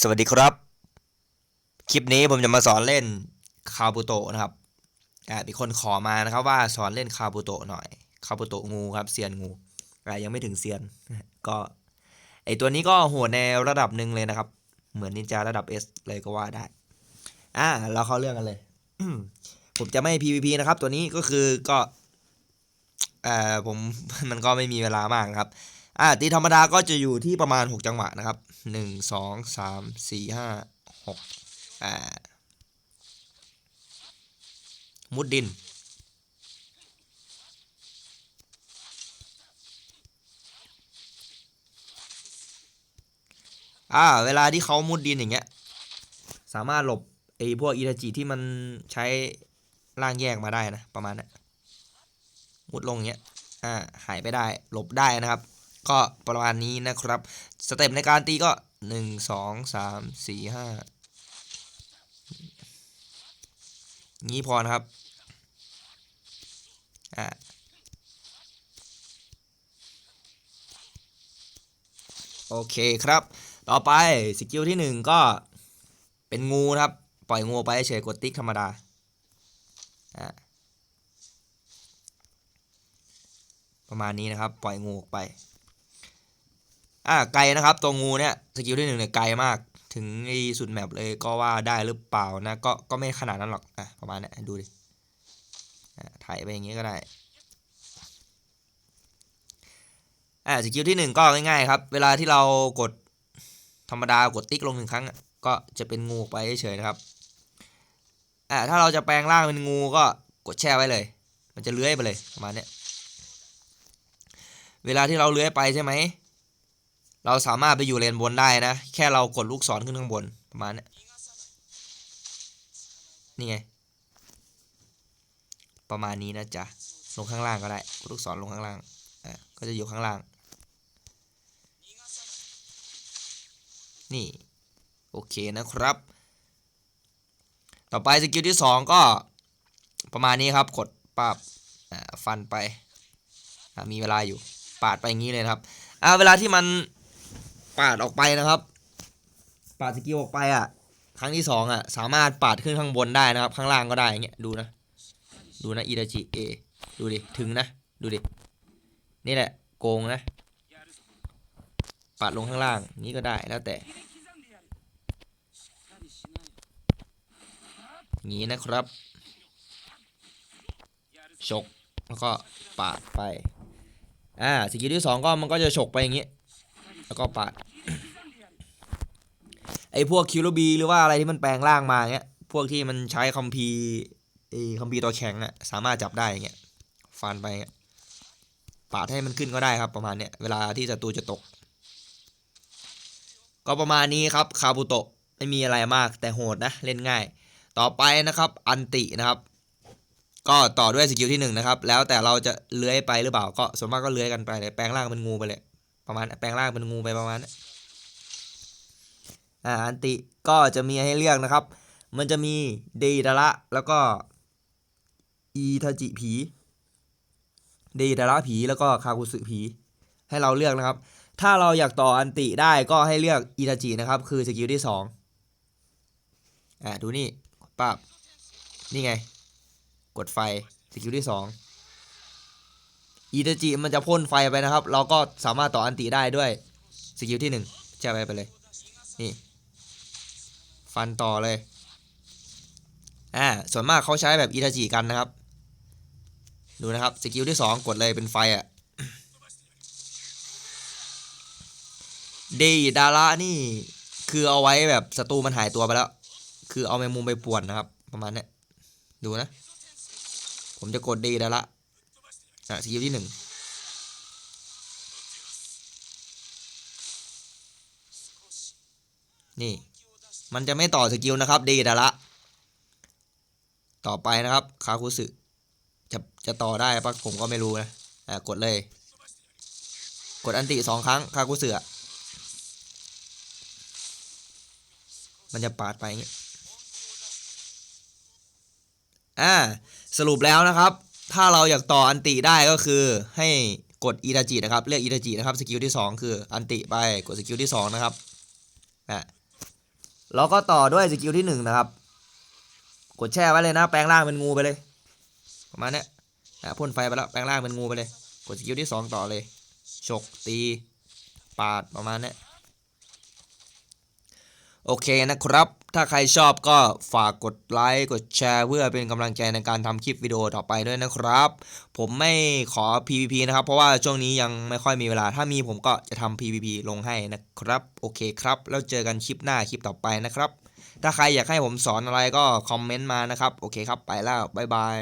สวัสดีครับ คลิปนี้ผมจะมาสอนเล่นคาบุโตะนะครับอ่ามีคนขอมานะครับว่าสอนเล่นคาบุโตะหน่อยคาบุโตะงูครับเซียนงูอ่ายังไม่ถึงเซียนก็ไอตัวนี้ก็โหดในระดับหนึ่งเลยนะครับ เหมือนนินจาระดับ S เลยก็ว่าได้อ่าเราเข้าเรื่องกันเลย ผมจะไม่ PVP นะครับ ตัวนี้ก็คือก็เอ่อผมมันก็ไม่มีเวลามากครับ อ่าตีธรรมดาก็จะอยู่ที่ประมาณ 6 จังหวะนะครับ 1 2 3 4 5 6อ่ามุดดิน อ่า เวลาที่เขามุดดินอย่างเงี้ย สามารถหลบไอ้พวกอิทาจิที่มันใช้ร่างแยกมาได้นะ ประมาณนั้นมุดลงเงี้ย อ่า หายไปได้ หลบได้นะครับ ก็ประมาณนี้นะครับ สเต็ปในการตีก็หนึ่งสองสามสี่ห้างี้พอนะครับ อ่าโอเคครับ ต่อไปสกิลที่หนึ่งก็เป็นงูนะครับ ปล่อยงูไปเฉยกดติ๊กธรรมดาอ่าประมาณนี้นะครับ ปล่อยงูออกไป อ่าไกลนะครับตัวงูเนี่ยสกิลที่หนึ่งเนี่ยไกลมาก ถึงไอ้สุดแมปเลยก็ว่าได้หรือเปล่านะก็ก็ไม่ขนาดนั้นหรอกอะประมาณนี้ดูดิอ่าถ่ายไปอย่างงี้ก็ได้อ่าสกิลที่หนึ่งก็ง่ายๆครับ เวลาที่เรากดธรรมดากดติ๊กลงหนึ่งครั้ง ก็จะเป็นงูไปเฉยๆนะครับอ่าถ้าเราจะแปลงร่างเป็นงูก็กดแช่ไว้เลย มันจะเลื้อยไปเลยประมาณนี้เวลาที่เราเลื้อยไปใช่ไหม เราสามารถไปอยู่เลนบนได้นะ แค่เรากดลูกศรขึ้นข้างบนประมาณนี้นี่ไง ประมาณนี้นะจ๊ะ ลงข้างล่างก็ได้กดลูกศรลงข้างล่างอะก็จะอยู่ข้างล่าง นี่ โอเคนะครับ ต่อไปสกิลที่สองก็ประมาณนี้ครับ กดปับฟันไปมีเวลาอยู่ปาดไปอย่างนี้เลยครับอ่าเวลาที่มัน ปาดออกไปนะครับ ปาดสกิลออกไปอะ ครั้งที่สองอะ สามารถปาดขึ้นข้างบนได้นะครับ ข้างล่างก็ได้อย่างเงี้ยดูนะ ดูนะอิราจิเอดูดิถึงนะ ดูดิ นี่แหละ โกงนะ ปาดลงข้างล่างนี้ก็ได้แล้วแต่งนี้นะครับฉกแล้วก็ปาดไป อ่าสกิลที่สองก็มันก็จะฉกไปอย่างนี้ แล้วก็ปาด ไอ้พวกคิวโรบีหรือว่าอะไรที่มันแปลงร่างมาเงี้ย พวกที่มันใช้คัมภีไอ้คัมภีตัวแข็งอะสามารถจับได้เงี้ย ฟันไปเงี้ยปาดให้มันขึ้นก็ได้ครับประมาณเนี้ย เวลาที่ศัตรูจะตก ก็ประมาณนี้ครับคาบุโตะไม่มีอะไรมากแต่โหดนะเล่นง่าย ต่อไปนะครับอันตินะครับ ก็ต่อด้วยสกิลที่หนึ่งนะครับ แล้วแต่เราจะเลื้อยไปหรือเปล่า ก็ส่วนมากก็เลื้อยกันไปเลยแปลงร่างเป็นงูไปเลย ประมาณแปลงร่างเป็นงูไปประมาณนั้ อ่าอันติก็จะมีให้เลือกนะครับ มันจะมีเดดาระแล้วก็อีทาจิผี เดดาระผีแล้วก็คาคุสึผี ให้เราเลือกนะครับ ถ้าเราอยากต่ออันติได้ก็ให้เลือกอีทาจินะครับ คือสกิลที่สองอ่าดูนี่ปับนี่ไง กดไฟสกิลที่สองอีเตจิมันจะพ่นไฟไปนะครับ เราก็สามารถต่ออันติได้ด้วยสกิลที่หนึ่งแช่ไปไปเลย นี่ ฟันต่อเลย อ่า ส่วนมากเขาใช้แบบอีเตจิกันนะครับ ดูนะครับ สกิลที่สองกดเลยเป็นไฟอะ่ะเดดาระนี่ คือเอาไว้แบบศัตรูมันหายตัวไปแล้ว คือเอาแมงมุมไปป่วนนะครับ ประมาณนี้ดูนะ ผมจะกดดีแล้วละอะสกิลที่หนึ่งนี่ มันจะไม่ต่อสกิลนะครับดีแล้วละต่อไปนะครับคาคุสึจะจะต่อได้ปะผมก็ไม่รู้นะอะกดเลย กดอันติสองครั้งคาคุสึอะมันจะปาดไปอ่าสรุปแล้วนะครับ ถ้าเราอยากต่ออันติได้ก็คือให้กดอีทาจินะครับ เลือกอีทาจินะครับสกิลที่ 2 คืออันติไปกดสกิลที่ 2 นะครับอะ แล้วก็ต่อด้วยสกิลที่หนึ่งนะครับ กดแช่ไว้เลยนะ แปลงร่างเป็นงูไปเลย ประมาณนี้นะพ่นไฟไปแล้ว แปลงร่างเป็นงูไปเลย กดสกิลที่สองต่อเลย ฉก ตี ปาด ประมาณนี้ โอเคนะครับ ถ้าใครชอบก็ฝากกดไลค์กดแชร์เพื่อเป็นกำลังใจในการทำคลิปวิดีโอต่อไปด้วยนะครับ ผมไม่ขอ PVP นะครับ เพราะว่าช่วงนี้ยังไม่ค่อยมีเวลา ถ้ามีผมก็จะทำ PVP ลงให้นะครับ โอเคครับ แล้วเจอกันคลิปหน้าคลิปต่อไปนะครับ ถ้าใครอยากให้ผมสอนอะไรก็คอมเมนต์มานะครับ โอเคครับ ไปแล้ว บ๊ายบาย